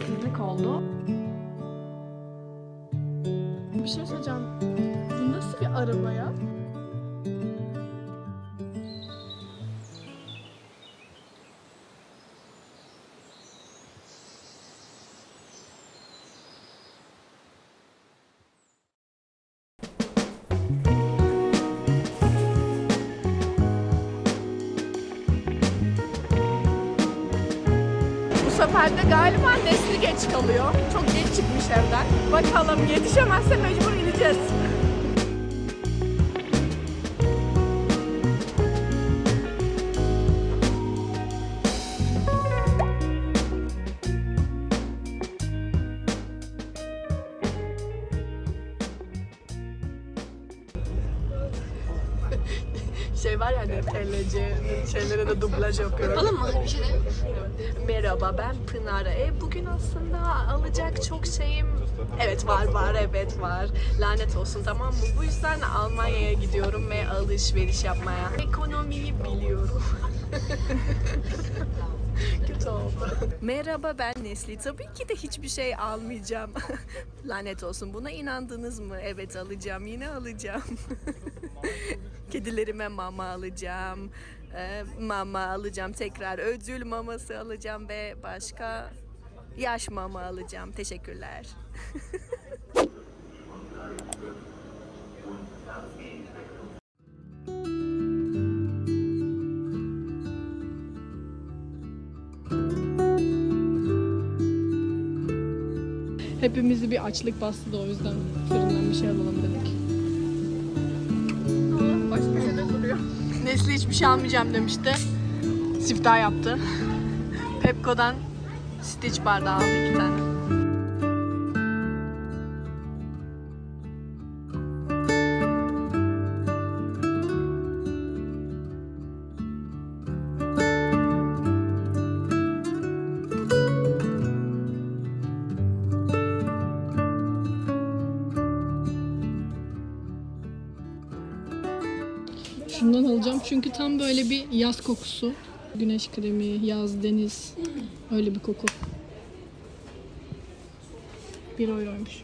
sessizlik oldu. Sefer de galiba Nesli geç kalıyor. Çok geç çıkmış evden. Bakalım yetişemezse mecbur ineceğiz. Şeylere de dublaj yapıyorum. Yapalım mı? Bir şey de. Merhaba ben Pınar. E, bugün aslında alacak çok şeyim Evet var var evet var. Lanet olsun tamam mı? Bu yüzden Almanya'ya gidiyorum ve alışveriş yapmaya. Ekonomiyi biliyorum. Kötü oldu. Merhaba ben Nesli. Tabii ki de hiçbir şey almayacağım. Lanet olsun. Buna inandınız mı? Evet alacağım. Yine alacağım. Kedilerime mama alacağım. Ee, mama alacağım. Tekrar ödül maması alacağım ve başka yaş mama alacağım. Teşekkürler. Hepimizi bir açlık bastı da o yüzden fırından bir şey alalım dedik. Hiçbir şey almayacağım demişti. Siftah yaptı. Pepco'dan Stitch bardağı aldı iki tane. Şundan alacağım çünkü tam böyle bir yaz kokusu. Güneş kremi, yaz, deniz. Öyle bir koku. 1 euroymuş.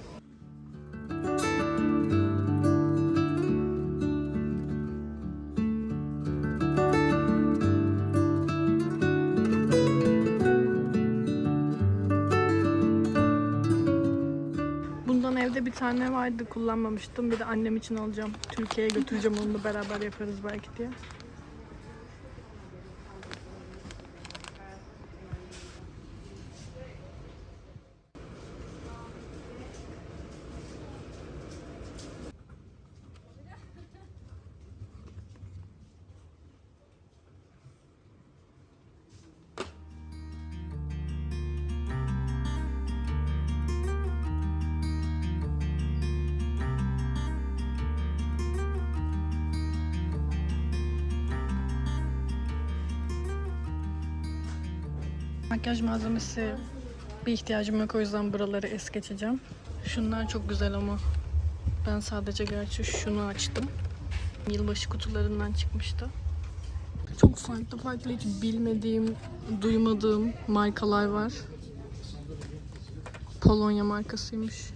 Tane vardı kullanmamıştım. Bir de annem için alacağım. Türkiye'ye götüreceğim onu da beraber yaparız belki diye. Makyaj malzemesi bir ihtiyacım yok o yüzden buraları es geçeceğim. Şunlar çok güzel ama ben sadece gerçi şunu açtım. Yılbaşı kutularından çıkmıştı. Çok farklı farklı hiç bilmediğim, duymadığım markalar var. Polonya markasıymış.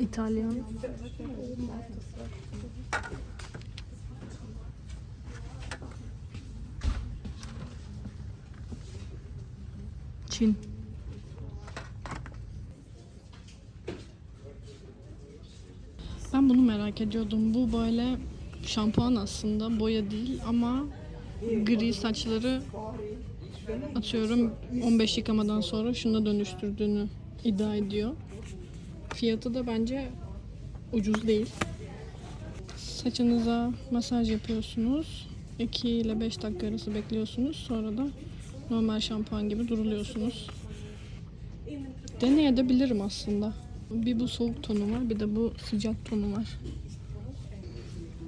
İtalyan. Çin. Ben bunu merak ediyordum. Bu böyle şampuan aslında, boya değil ama gri saçları atıyorum 15 yıkamadan sonra şuna dönüştürdüğünü iddia ediyor. Fiyatı da bence ucuz değil. Saçınıza masaj yapıyorsunuz. 2 ile 5 dakika arası bekliyorsunuz. Sonra da normal şampuan gibi duruluyorsunuz. Deneyebilirim aslında. Bir bu soğuk tonu var, bir de bu sıcak tonu var.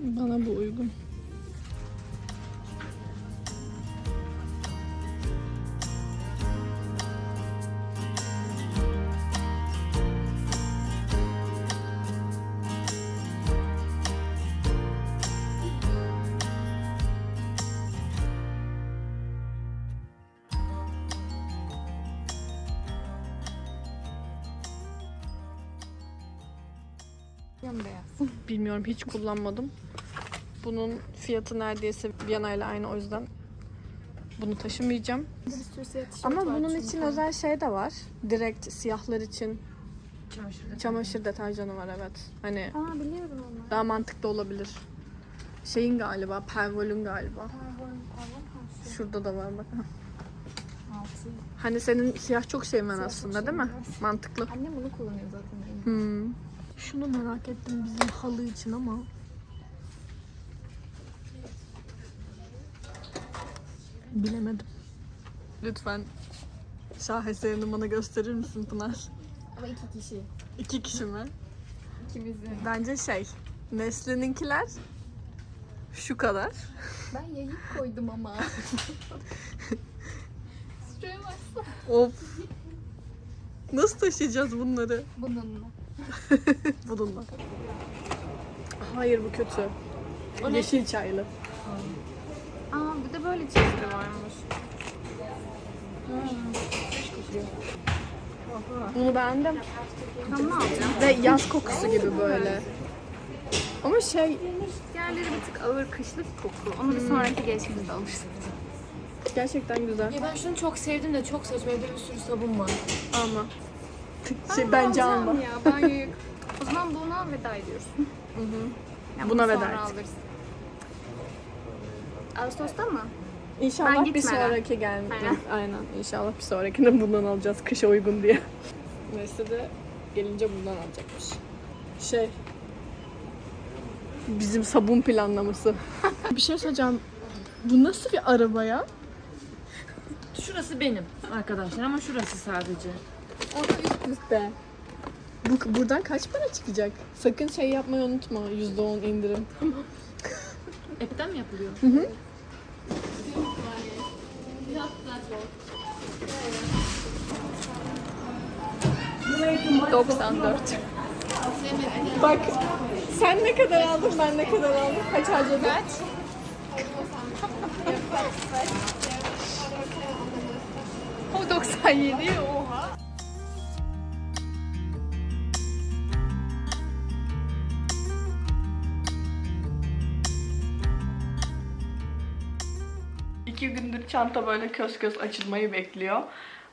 Bana bu uygun. Bilmiyorum hiç kullanmadım. Bunun fiyatı neredeyse Viyana ile aynı o yüzden bunu taşımayacağım. Ama bunun çünkü. için özel şey de var. Direkt siyahlar için Çamaşır. çamaşır deterjanı var evet. Hani Aa biliyorum onu. daha mantıklı olabilir. Şeyin galiba, Pervol'ün galiba. Şurada da var bak. Altı. Hani senin siyah çok sevmen Siyah aslında çok değil mi? Mantıklı. Annem bunu kullanıyor zaten. Hmm. Şunu merak ettim bizim halı için ama. Bilemedim. Lütfen şaheserini bana gösterir misin Pınar? Ama iki kişi. İki kişi mi? İkimizin. Bence şey, Nesli'ninkiler şu kadar. Ben yayık koydum ama. Şuraya baksana. Of. Nasıl taşıyacağız bunları? Bununla. Bununla. Hayır bu kötü. Yeşil çaylı. Aa bir de böyle çizgi varmış. Bunu beğendim. Tamam ne alacağım? Ve yaz kokusu gibi böyle. Ama şey Diğerleri bir tık ağır kışlık koku. Onu bir sonraki gelişimizde alırız. gerçekten güzel. Ya ben şunu çok sevdim de çok saçma. Evde bir sürü sabun var. Ama. Şey, bence alma. Alacağım ya ben yayık. O zaman buna veda ediyoruz. Ya Buna bunu veda sonra ettik. Ağustos'ta mı? İnşallah Ben bir gitmeden. sonraki geldi. Aynen. Aynen. İnşallah bir sonrakinde bundan alacağız kışa uygun diye. Neyse de gelince bundan alacakmış. Şey bizim sabun planlaması. bir şey söyleyeceğim. Bu nasıl bir araba ya? Şurası benim arkadaşlar ama şurası sadece. Orada üst üste. Bu, buradan kaç para çıkacak? Sakın şey yapmayı unutma. %10 indirim. App'ten mi yapılıyor? 94. Bak sen ne kadar aldın ben ne kadar aldım. Kaç harcadın? Kaç? O 97 oha. Çanta böyle köz köz açılmayı bekliyor.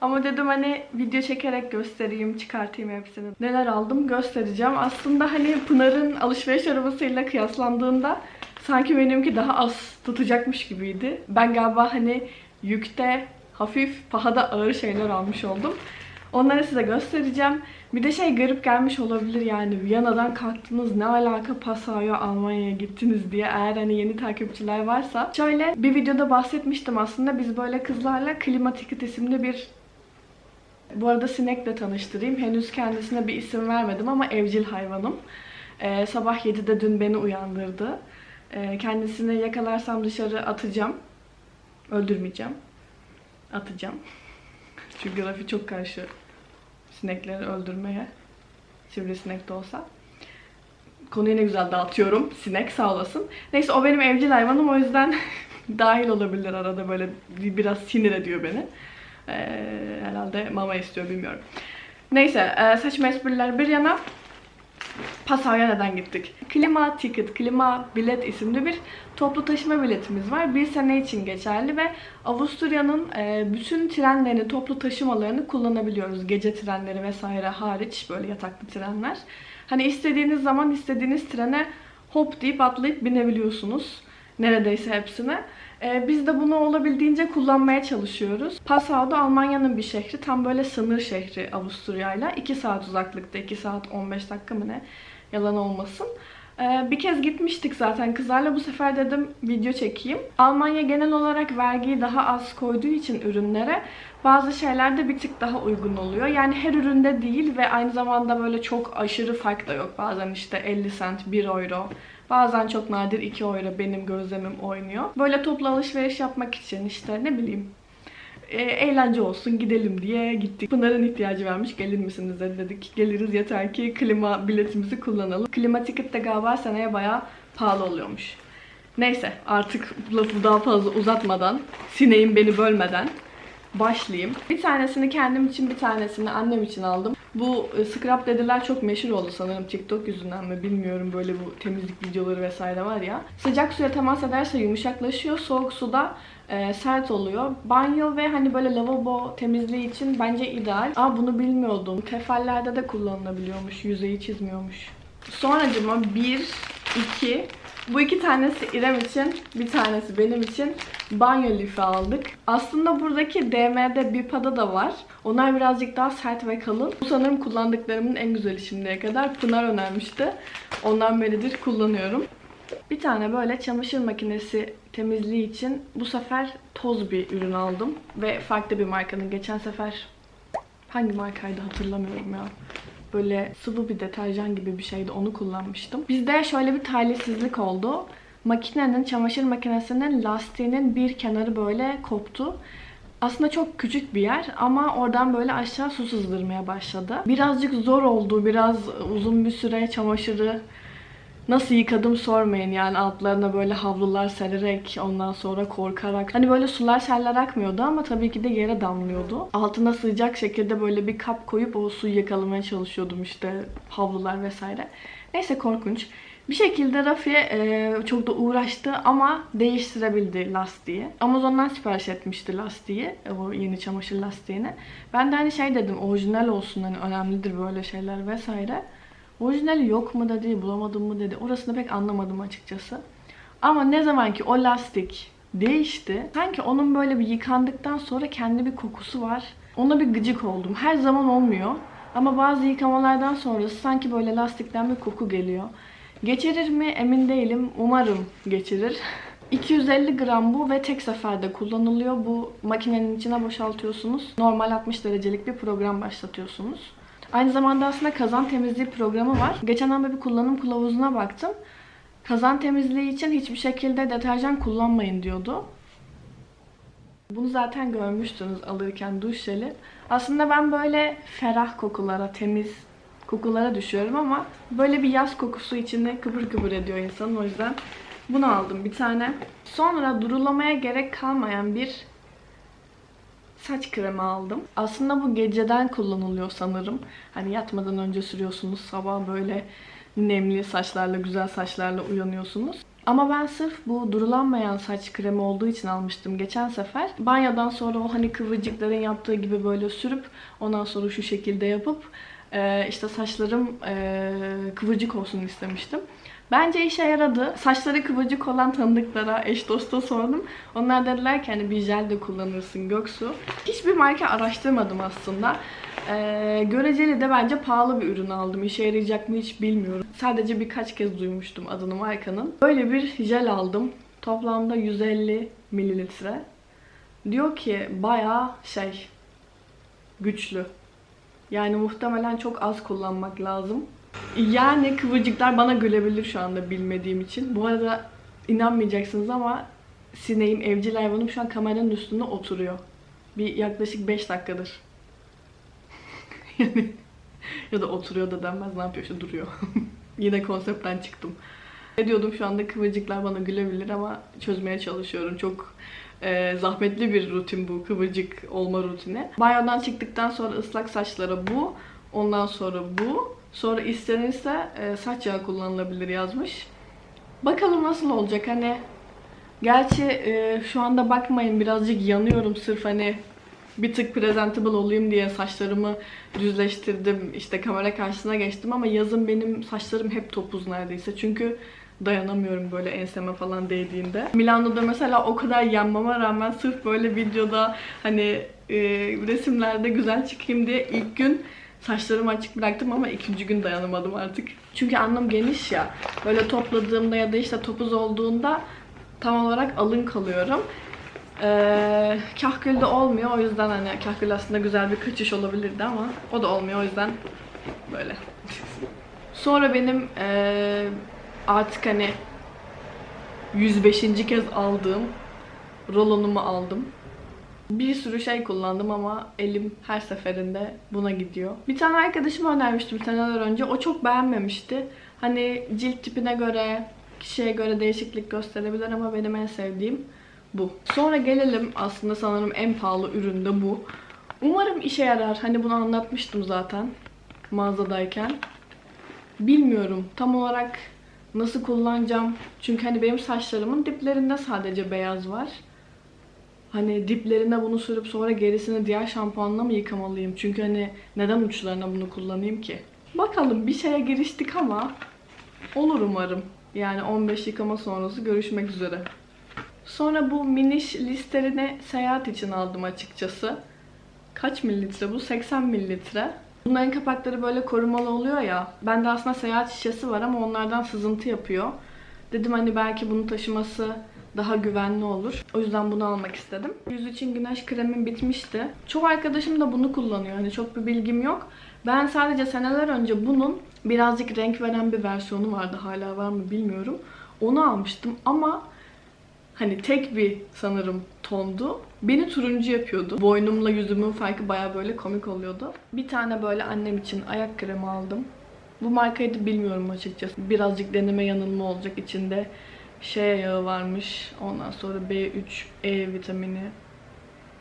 Ama dedim hani video çekerek göstereyim, çıkartayım hepsini. Neler aldım göstereceğim. Aslında hani Pınar'ın alışveriş arabasıyla kıyaslandığında sanki benimki daha az tutacakmış gibiydi. Ben galiba hani yükte hafif, pahada ağır şeyler almış oldum. Onları size göstereceğim. Bir de şey garip gelmiş olabilir yani Viyana'dan kalktınız ne alaka Passau'ya Almanya'ya gittiniz diye eğer hani yeni takipçiler varsa. Şöyle bir videoda bahsetmiştim aslında biz böyle kızlarla Klima Ticket isimli bir bu arada sinekle tanıştırayım. Henüz kendisine bir isim vermedim ama evcil hayvanım. Ee, sabah 7'de dün beni uyandırdı. Ee, kendisini yakalarsam dışarı atacağım. Öldürmeyeceğim. Atacağım. Çünkü Rafi çok karşı sinekleri öldürmeye. Sivrisinek de olsa. Konuyu ne güzel dağıtıyorum. Sinek sağ olasın. Neyse o benim evcil hayvanım o yüzden dahil olabilir arada böyle bir- biraz sinir ediyor beni. Ee, herhalde mama istiyor bilmiyorum. Neyse e, saçma espriler bir yana Passau'ya neden gittik? Klima Ticket, Klima Bilet isimli bir toplu taşıma biletimiz var. Bir sene için geçerli ve Avusturya'nın e, bütün trenlerini, toplu taşımalarını kullanabiliyoruz. Gece trenleri vesaire hariç böyle yataklı trenler. Hani istediğiniz zaman istediğiniz trene hop deyip atlayıp binebiliyorsunuz. Neredeyse hepsine. Ee, biz de bunu olabildiğince kullanmaya çalışıyoruz. Passau da Almanya'nın bir şehri. Tam böyle sınır şehri Avusturya'yla. 2 saat uzaklıkta. 2 saat 15 dakika mı ne? Yalan olmasın. Ee, bir kez gitmiştik zaten kızlarla. Bu sefer dedim video çekeyim. Almanya genel olarak vergiyi daha az koyduğu için ürünlere bazı şeylerde bir tık daha uygun oluyor. Yani her üründe değil ve aynı zamanda böyle çok aşırı fark da yok. Bazen işte 50 cent, 1 euro. Bazen çok nadir 2 euro benim gözlemim oynuyor. Böyle toplu alışveriş yapmak için işte ne bileyim e, eğlence olsun gidelim diye gittik. Pınar'ın ihtiyacı varmış gelir misiniz dedi dedik. Geliriz yeter ki klima biletimizi kullanalım. Klima ticket de galiba seneye bayağı pahalı oluyormuş. Neyse artık lafı daha fazla uzatmadan, sineğin beni bölmeden başlayayım. Bir tanesini kendim için, bir tanesini annem için aldım. Bu e, scrub dediler çok meşhur oldu sanırım TikTok yüzünden mi bilmiyorum böyle bu temizlik videoları vesaire var ya. Sıcak suya temas ederse yumuşaklaşıyor, soğuk suda e, sert oluyor. Banyo ve hani böyle lavabo temizliği için bence ideal. Aa bunu bilmiyordum. Tefallerde de kullanılabiliyormuş, yüzeyi çizmiyormuş. Sonracıma 1, 2, bu iki tanesi İrem için, bir tanesi benim için banyo lifi aldık. Aslında buradaki DM'de Bipa'da da var. Onlar birazcık daha sert ve kalın. Bu sanırım kullandıklarımın en güzeli şimdiye kadar. Pınar önermişti. Ondan beridir kullanıyorum. Bir tane böyle çamaşır makinesi temizliği için bu sefer toz bir ürün aldım. Ve farklı bir markanın. Geçen sefer hangi markaydı hatırlamıyorum ya. Böyle sıvı bir deterjan gibi bir şeydi onu kullanmıştım. Bizde şöyle bir talihsizlik oldu. Makinenin, çamaşır makinesinin lastiğinin bir kenarı böyle koptu. Aslında çok küçük bir yer ama oradan böyle aşağı su sızdırmaya başladı. Birazcık zor oldu, biraz uzun bir süre çamaşırı Nasıl yıkadım sormayın yani altlarına böyle havlular sererek ondan sonra korkarak. Hani böyle sular seller akmıyordu ama tabii ki de yere damlıyordu. Altına sığacak şekilde böyle bir kap koyup o suyu yakalamaya çalışıyordum işte havlular vesaire. Neyse korkunç. Bir şekilde Rafiye e, çok da uğraştı ama değiştirebildi lastiği. Amazon'dan sipariş etmişti lastiği, o yeni çamaşır lastiğini. Ben de hani şey dedim, orijinal olsun hani önemlidir böyle şeyler vesaire. Orijinali yok mu dedi, bulamadım mı dedi. Orasını pek anlamadım açıkçası. Ama ne zaman ki o lastik değişti, sanki onun böyle bir yıkandıktan sonra kendi bir kokusu var. Ona bir gıcık oldum. Her zaman olmuyor. Ama bazı yıkamalardan sonrası sanki böyle lastikten bir koku geliyor. Geçirir mi emin değilim. Umarım geçirir. 250 gram bu ve tek seferde kullanılıyor. Bu makinenin içine boşaltıyorsunuz. Normal 60 derecelik bir program başlatıyorsunuz. Aynı zamanda aslında kazan temizliği programı var. Geçen an bir kullanım kılavuzuna baktım. Kazan temizliği için hiçbir şekilde deterjan kullanmayın diyordu. Bunu zaten görmüştünüz alırken duş jeli. Aslında ben böyle ferah kokulara, temiz kokulara düşüyorum ama böyle bir yaz kokusu içinde kıpır kıpır ediyor insanın. O yüzden bunu aldım bir tane. Sonra durulamaya gerek kalmayan bir saç kremi aldım. Aslında bu geceden kullanılıyor sanırım. Hani yatmadan önce sürüyorsunuz. Sabah böyle nemli saçlarla, güzel saçlarla uyanıyorsunuz. Ama ben sırf bu durulanmayan saç kremi olduğu için almıştım geçen sefer. Banyodan sonra o hani kıvırcıkların yaptığı gibi böyle sürüp ondan sonra şu şekilde yapıp e, işte saçlarım e, kıvırcık olsun istemiştim. Bence işe yaradı. Saçları kıvırcık olan tanıdıklara, eş dosta sordum. Onlar dediler ki hani bir jel de kullanırsın Göksu. Hiçbir marka araştırmadım aslında. Ee, göreceli de bence pahalı bir ürün aldım. İşe yarayacak mı hiç bilmiyorum. Sadece birkaç kez duymuştum adını markanın. Böyle bir jel aldım. Toplamda 150 mililitre. Diyor ki bayağı şey güçlü. Yani muhtemelen çok az kullanmak lazım. Yani kıvırcıklar bana gülebilir şu anda bilmediğim için. Bu arada inanmayacaksınız ama sineğim, evcil hayvanım şu an kameranın üstünde oturuyor. Bir yaklaşık 5 dakikadır. yani ya da oturuyor da denmez ne yapıyor işte duruyor. Yine konseptten çıktım. Ne diyordum şu anda kıvırcıklar bana gülebilir ama çözmeye çalışıyorum. Çok e, zahmetli bir rutin bu kıvırcık olma rutini. Banyodan çıktıktan sonra ıslak saçlara bu. Ondan sonra bu. Sonra istenirse e, saç yağı kullanılabilir yazmış. Bakalım nasıl olacak hani. Gerçi e, şu anda bakmayın birazcık yanıyorum sırf hani bir tık presentable olayım diye saçlarımı düzleştirdim. İşte kamera karşısına geçtim ama yazın benim saçlarım hep topuz neredeyse. Çünkü dayanamıyorum böyle enseme falan değdiğinde. Milano'da mesela o kadar yanmama rağmen sırf böyle videoda hani e, resimlerde güzel çıkayım diye ilk gün saçlarımı açık bıraktım ama ikinci gün dayanamadım artık. Çünkü anlam geniş ya. Böyle topladığımda ya da işte topuz olduğunda tam olarak alın kalıyorum. Ee, kahkülde olmuyor o yüzden hani kahkül aslında güzel bir kaçış olabilirdi ama o da olmuyor o yüzden böyle. Sonra benim ee, artık hani 105. kez aldığım rolonumu aldım. Bir sürü şey kullandım ama elim her seferinde buna gidiyor. Bir tane arkadaşım önermişti bir seneler önce. O çok beğenmemişti. Hani cilt tipine göre, kişiye göre değişiklik gösterebilir ama benim en sevdiğim bu. Sonra gelelim aslında sanırım en pahalı ürün de bu. Umarım işe yarar. Hani bunu anlatmıştım zaten mağazadayken. Bilmiyorum tam olarak nasıl kullanacağım. Çünkü hani benim saçlarımın diplerinde sadece beyaz var. Hani diplerine bunu sürüp sonra gerisini diğer şampuanla mı yıkamalıyım? Çünkü hani neden uçlarına bunu kullanayım ki? Bakalım bir şeye giriştik ama olur umarım. Yani 15 yıkama sonrası görüşmek üzere. Sonra bu miniş listerini seyahat için aldım açıkçası. Kaç mililitre bu? 80 mililitre. Bunların kapakları böyle korumalı oluyor ya. Bende aslında seyahat şişesi var ama onlardan sızıntı yapıyor. Dedim hani belki bunu taşıması daha güvenli olur. O yüzden bunu almak istedim. Yüz için güneş kremim bitmişti. Çoğu arkadaşım da bunu kullanıyor. Hani çok bir bilgim yok. Ben sadece seneler önce bunun birazcık renk veren bir versiyonu vardı. Hala var mı bilmiyorum. Onu almıştım ama hani tek bir sanırım tondu. Beni turuncu yapıyordu. Boynumla yüzümün farkı baya böyle komik oluyordu. Bir tane böyle annem için ayak kremi aldım. Bu markayı da bilmiyorum açıkçası. Birazcık deneme yanılma olacak içinde. Şey yağı varmış. Ondan sonra B3, E vitamini,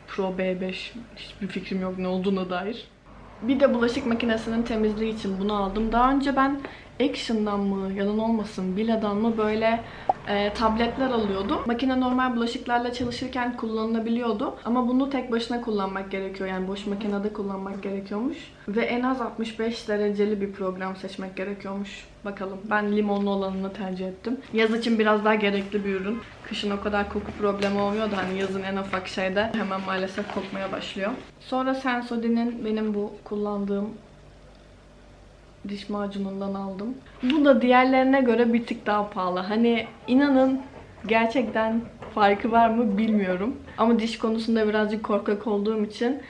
Pro B5. Hiçbir fikrim yok ne olduğuna dair. Bir de bulaşık makinesinin temizliği için bunu aldım. Daha önce ben Action'dan mı, yalan olmasın, Bila'dan mı böyle e, tabletler alıyordum. Makine normal bulaşıklarla çalışırken kullanılabiliyordu. Ama bunu tek başına kullanmak gerekiyor. Yani boş makinede kullanmak gerekiyormuş. Ve en az 65 dereceli bir program seçmek gerekiyormuş. Bakalım. Ben limonlu olanını tercih ettim. Yaz için biraz daha gerekli bir ürün. Kışın o kadar koku problemi olmuyor da hani yazın en ufak şeyde hemen maalesef kokmaya başlıyor. Sonra Sensodyne'in benim bu kullandığım diş macunundan aldım. Bu da diğerlerine göre bir tık daha pahalı. Hani inanın gerçekten farkı var mı bilmiyorum. Ama diş konusunda birazcık korkak olduğum için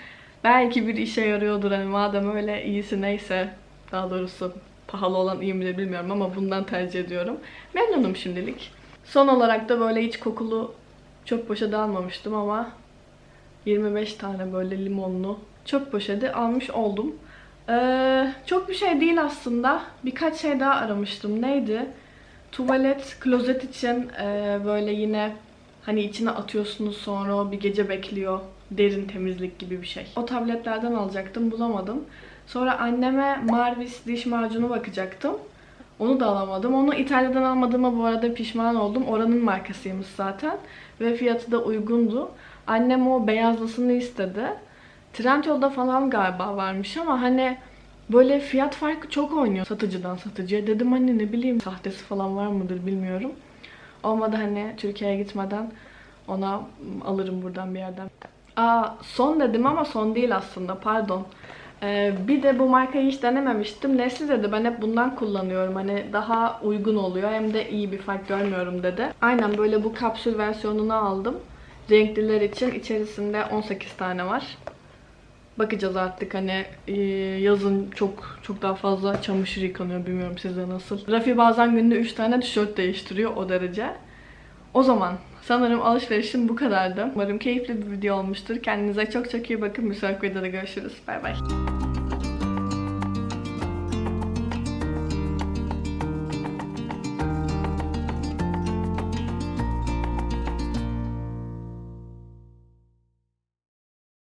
belki bir işe yarıyordur. Hani madem öyle iyisi neyse daha doğrusu pahalı olan iyi midir bilmiyorum ama bundan tercih ediyorum. Memnunum şimdilik. Son olarak da böyle hiç kokulu çok poşet almamıştım ama 25 tane böyle limonlu çöp poşeti almış oldum. Ee, çok bir şey değil aslında. Birkaç şey daha aramıştım. Neydi? Tuvalet, klozet için e, böyle yine hani içine atıyorsunuz sonra bir gece bekliyor. Derin temizlik gibi bir şey. O tabletlerden alacaktım bulamadım. Sonra anneme Marvis diş macunu bakacaktım. Onu da alamadım. Onu İtalya'dan almadığıma bu arada pişman oldum. Oranın markasıymış zaten. Ve fiyatı da uygundu. Annem o beyazlısını istedi. Trendyol'da falan galiba varmış ama hani böyle fiyat farkı çok oynuyor satıcıdan satıcıya. Dedim hani ne bileyim sahtesi falan var mıdır bilmiyorum. Olmadı hani Türkiye'ye gitmeden ona alırım buradan bir yerden. Aa son dedim ama son değil aslında pardon. Ee, bir de bu markayı hiç denememiştim. Nesli dedi ben hep bundan kullanıyorum. Hani daha uygun oluyor hem de iyi bir fark görmüyorum dedi. Aynen böyle bu kapsül versiyonunu aldım. Renkliler için içerisinde 18 tane var. Bakacağız artık hani e, yazın çok çok daha fazla çamaşır yıkanıyor bilmiyorum size nasıl. Rafi bazen günde 3 tane tişört değiştiriyor o derece. O zaman sanırım alışverişim bu kadardı. Umarım keyifli bir video olmuştur. Kendinize çok çok iyi bakın. Bir sonraki videoda görüşürüz. Bay bay.